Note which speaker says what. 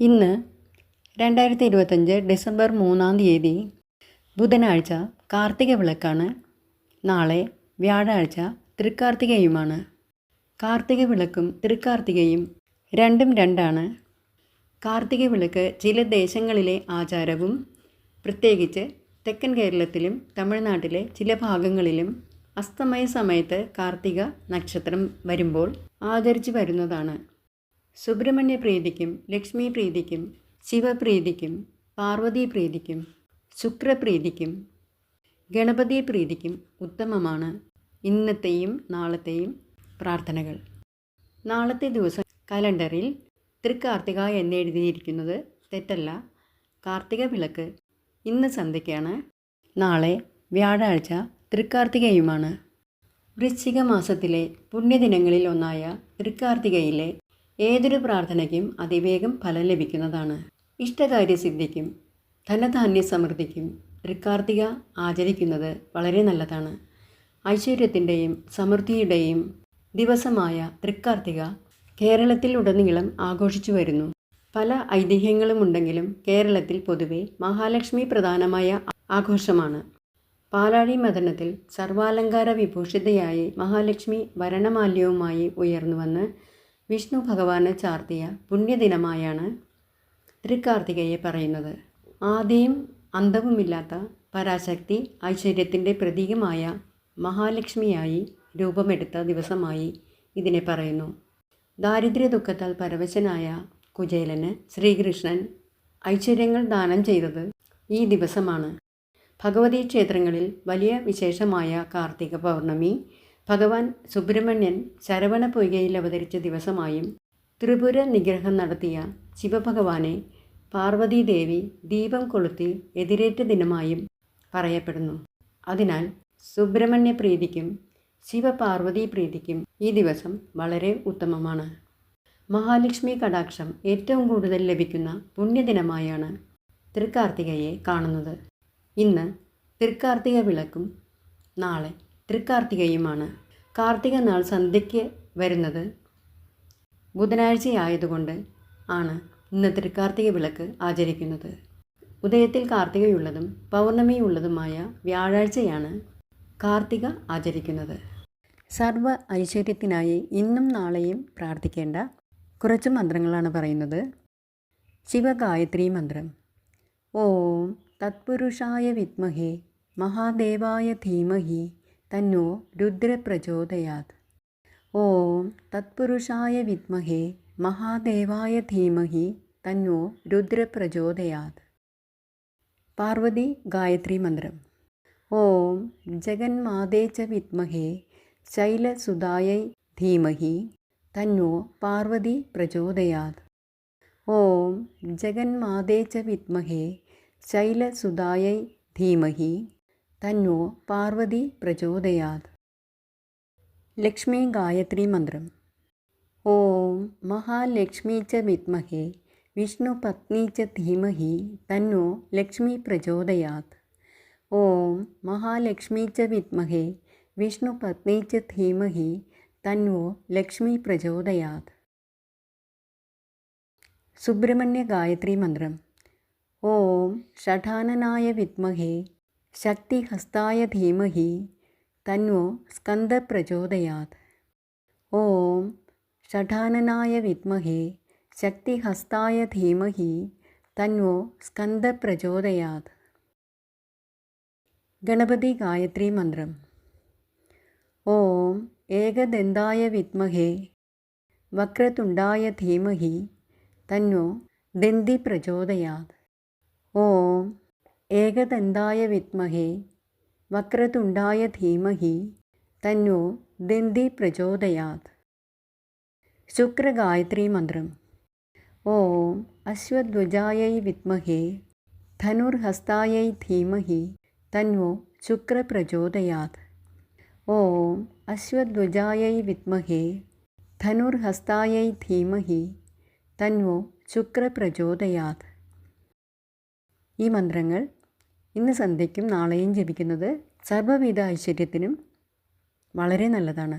Speaker 1: ഇന്ന് രണ്ടായിരത്തി ഇരുപത്തഞ്ച് ഡിസംബർ മൂന്നാം തീയതി ബുധനാഴ്ച കാർത്തിക വിളക്കാണ്. നാളെ വ്യാഴാഴ്ച തൃക്കാർത്തികയുമാണ്. കാർത്തിക വിളക്കും തൃക്കാർത്തികയും രണ്ടും രണ്ടാണ്. കാർത്തിക വിളക്ക് ചില ദേശങ്ങളിലെ ആചാരവും പ്രത്യേകിച്ച് തെക്കൻ കേരളത്തിലും തമിഴ്നാട്ടിലെ ചില ഭാഗങ്ങളിലും അസ്തമയ സമയത്ത് കാർത്തിക നക്ഷത്രം വരുമ്പോൾ ആചരിച്ചു വരുന്നതാണ്. സുബ്രഹ്മണ്യ പ്രീതിക്കും ലക്ഷ്മി പ്രീതിക്കും ശിവപ്രീതിക്കും പാർവതി പ്രീതിക്കും ശുക്രപ്രീതിക്കും ഗണപതി പ്രീതിക്കും ഉത്തമമാണ് ഇന്നത്തെയും നാളത്തെയും പ്രാർത്ഥനകൾ. നാളത്തെ ദിവസം കലണ്ടറിൽ തൃക്കാർത്തിക എന്നെഴുതിയിരിക്കുന്നത് തെറ്റല്ല. കാർത്തിക വിളക്ക് ഇന്ന് സന്ധ്യയ്ക്കാണ്. നാളെ വ്യാഴാഴ്ച തൃക്കാർത്തികയുമാണ്. വൃശ്ചിക മാസത്തിലെ പുണ്യദിനങ്ങളിൽ ഒന്നായ തൃക്കാർത്തികയിലെ ഏതൊരു പ്രാർത്ഥനയ്ക്കും അതിവേഗം ഫലം ലഭിക്കുന്നതാണ്. ഇഷ്ടകാര്യസിദ്ധിക്കും ധനധാന്യ സമൃദ്ധിക്കും തൃക്കാർത്തിക ആചരിക്കുന്നത് വളരെ നല്ലതാണ്. ഐശ്വര്യത്തിന്റെയും സമൃദ്ധിയുടെയും ദിവസമായ തൃക്കാർത്തിക കേരളത്തിൽ ഉടനീളം ആഘോഷിച്ചു വരുന്നു. പല ഐതിഹ്യങ്ങളുമുണ്ടെങ്കിലും കേരളത്തിൽ പൊതുവെ മഹാലക്ഷ്മി പ്രധാനമായ ആഘോഷമാണ്. പാലാഴി മദനത്തിൽ സർവാലങ്കാര വിഭൂഷിതയായി മഹാലക്ഷ്മി വരണമാല്യവുമായി ഉയർന്നുവന്ന് വിഷ്ണു ഭഗവാന് ചാർത്തിയ പുണ്യദിനമായാണ് തൃക്കാർത്തികയെ പറയുന്നത്. ആദ്യം അന്തവുമില്ലാത്ത പരാശക്തി ഐശ്വര്യത്തിന്റെ പ്രതീകമായ മഹാലക്ഷ്മിയായി രൂപമെടുത്ത ദിവസമായി ഇതിനെ പറയുന്നു. ദാരിദ്ര്യ ദുഃഖത്താൽ പരവശനായ കുചേലന് ശ്രീകൃഷ്ണൻ ഐശ്വര്യങ്ങൾ ദാനം ചെയ്തത് ഈ ദിവസമാണ്. ഭഗവതി ക്ഷേത്രങ്ങളിൽ വലിയ വിശേഷമായ കാർത്തിക പൗർണമി ഭഗവാൻ സുബ്രഹ്മണ്യൻ ശരവണ പൊയ്കയിൽ അവതരിച്ച ദിവസമായും ത്രിപുര നിഗ്രഹം നടത്തിയ ശിവഭഗവാനെ പാർവതീദേവി ദീപം കൊളുത്തി എതിരേറ്റ ദിനമായും പറയപ്പെടുന്നു. അതിനാൽ സുബ്രഹ്മണ്യ പ്രീതിക്കും ശിവപാർവതി പ്രീതിക്കും ഈ ദിവസം വളരെ ഉത്തമമാണ്. മഹാലക്ഷ്മി കടാക്ഷം ഏറ്റവും കൂടുതൽ ലഭിക്കുന്ന പുണ്യദിനമായാണ് തൃക്കാർത്തികയെ കാണുന്നത്. ഇന്ന് തൃക്കാർത്തിക വിളക്കും നാളെ തൃക്കാർത്തികയുമാണ് കാർത്തിക നാൾ സന്ധ്യയ്ക്ക് വരുന്നത് ബുധനാഴ്ചയായതുകൊണ്ട് ആണ് ഇന്ന് തൃക്കാർത്തിക വിളക്ക് ആചരിക്കുന്നത്. ഉദയത്തിൽ കാർത്തികയുള്ളതും പൗർണമിയുള്ളതുമായ വ്യാഴാഴ്ചയാണ് കാർത്തിക ആചരിക്കുന്നത്. സർവ ഐശ്വര്യത്തിനായി ഇന്നും നാളെയും പ്രാർത്ഥിക്കേണ്ട കുറച്ച് മന്ത്രങ്ങളാണ് പറയുന്നത്. ശിവഗായത്രി മന്ത്രം. ഓം തത്പുരുഷായ വിത്മഹേ മഹാദേവായ ധീമഹി തന്നോ രുദ്രപ്രചോദയാത്. ഓം തത്പുരുഷായ വിദ്മഹേ മഹാദേവായ ധീമഹി തന്നോ രുദ്രപ്രചോദയാത്. പാർവതി ഗായത്രി മന്ത്രം. ഓം ജഗന്മാതേ ച വിദ്മഹേ ശൈലസുതായൈ ധീമഹി തന്നോ പാർവതി പ്രചോദയാത്. ഓം ജഗന്മാതേ ച വിദ്മഹേ ശൈലസുതായൈ ധീമഹി തന്നോ പാർവതി പ്രചോദയാത്. ലക്ഷ്മി ഗായത്രി മന്ത്രം. ഓം മഹാലക്ഷ്മി ച വിദ്മഹേ വിഷ്ണുപത്നി ച ധീമഹി തന്നോ ലക്ഷ്മി പ്രചോദയാത്. ഓം മഹാലക്ഷ്മി ച വിദ്മഹേ വിഷ്ണുപത്നി ച ധീമഹി തന്നോ ലക്ഷ്മി പ്രചോദയാത്. സുബ്രഹ്മണ്യ ഗായത്രി മന്ത്രം. ഓം ഷഠാനനായ വിദ്മഹേ शक्तिहस्ताय धीमहि तन्वो स्कन्दप्रचोदयात्। ॐ षठाननाय विद्महे शक्तिहस्ताय धीमहि तन्वो स्कन्दप्रचोदयात्। गणपतिगायत्रीमन्त्रम् ॐ एकदन्दाय विद्महे वक्रतुण्डाय धीमहि तन्वो दन्धिप्रचोदयात् ഏകദന്തായ വിദ്മഹേ വക്രതുണ്ടായ ധീമഹി തന്നോ ദന്തി പ്രചോദയാത്. ശുക്രഗായത്രി മന്ത്രം. ഓം അശ്വധ്വജായൈ വിദ്മഹേ ധനുർഹസ്തായൈ ധീമഹി തന്നോ ശുക്രപ്രചോദയാത് ഓം അശ്വധ്വജായൈ വിദ്മഹേ ധനുർഹസ്തായൈ ധീമഹി തന്നോ ശുക്രപ്രചോദയാത് ഈ മന്ത്രങ്ങൾ ഇന്ന് സന്ധ്യയ്ക്കും നാളെയും ജപിക്കുന്നത് സർവവിധ ഐശ്വര്യത്തിനും വളരെ നല്ലതാണ്.